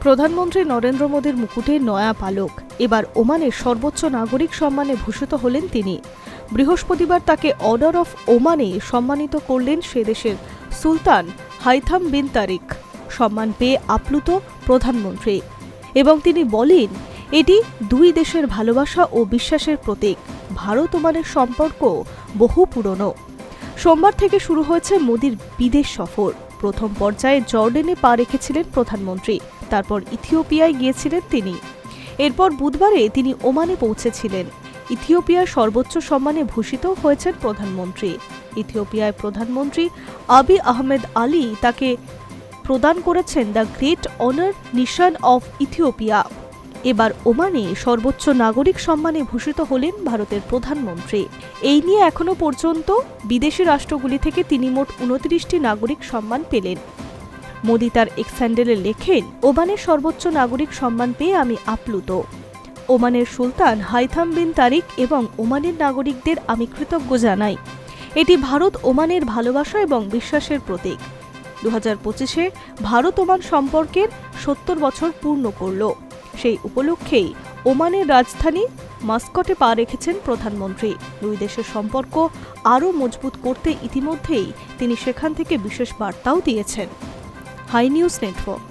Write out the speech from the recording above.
প্রধানমন্ত্রী নরেন্দ্র মোদীর মুকুটে নয়া পালক। এবার ওমানের সর্বোচ্চ নাগরিক সম্মানে ভূষিত হলেন তিনি। বৃহস্পতিবার তাকে অর্ডার অফ ওমানে সম্মানিত করলেন সে দেশের সুলতান হাইথাম বিন তারিক। সম্মান পেয়ে আপ্লুত প্রধানমন্ত্রী। এবং তিনি বলেন, এটি দুই দেশের ভালোবাসা ও বিশ্বাসের প্রতীক। ভারত ওমানের সম্পর্ক বহু পুরনো। সোমবার থেকে শুরু হয়েছে মোদির বিদেশ সফর। প্রথম পর্যায়ে জর্ডেনে পা রেখেছিলেন প্রধানমন্ত্রী। তারপর ইথিওপিয়ায় গিয়েছিলেন তিনি। এরপর বুধবারে তিনি ওমানে পৌঁছেছিলেন। ইথিওপিয়ার সর্বোচ্চ সম্মানে ভূষিত হয়েছেন প্রধানমন্ত্রী। ইথিওপিয়ায় প্রধানমন্ত্রী আবি আহমেদ আলী তাকে প্রদান করেছেন the great honour Nishan of Ethiopia. এবার ওমানে সর্বোচ্চ নাগরিক সম্মানে ভূষিত হলেন ভারতের প্রধানমন্ত্রী। এই নিয়ে এখনও পর্যন্ত বিদেশি রাষ্ট্রগুলি থেকে তিনি মোট উনত্রিশটি নাগরিক সম্মান পেলেন। মোদি তার এক্স লেখেন ওমানের সর্বোচ্চ নাগরিক সম্মান পেয়ে আমি আপ্লুত। ওমানের সুলতান হাইথাম বিন তারিক এবং ওমানের নাগরিকদের আমি কৃতজ্ঞ জানাই। এটি ভারত ওমানের ভালোবাসা এবং বিশ্বাসের প্রতীক। দু হাজার পঁচিশে ভারত ওমান সম্পর্কের সত্তর বছর পূর্ণ করল। সেই উপলক্ষেই ওমানের রাজধানী মাস্কটে পা রেখেছেন প্রধানমন্ত্রী। দুই দেশের সম্পর্ক আরও মজবুত করতে ইতিমধ্যেই তিনি সেখান থেকে বিশেষ বার্তাও দিয়েছেন। Hi news network.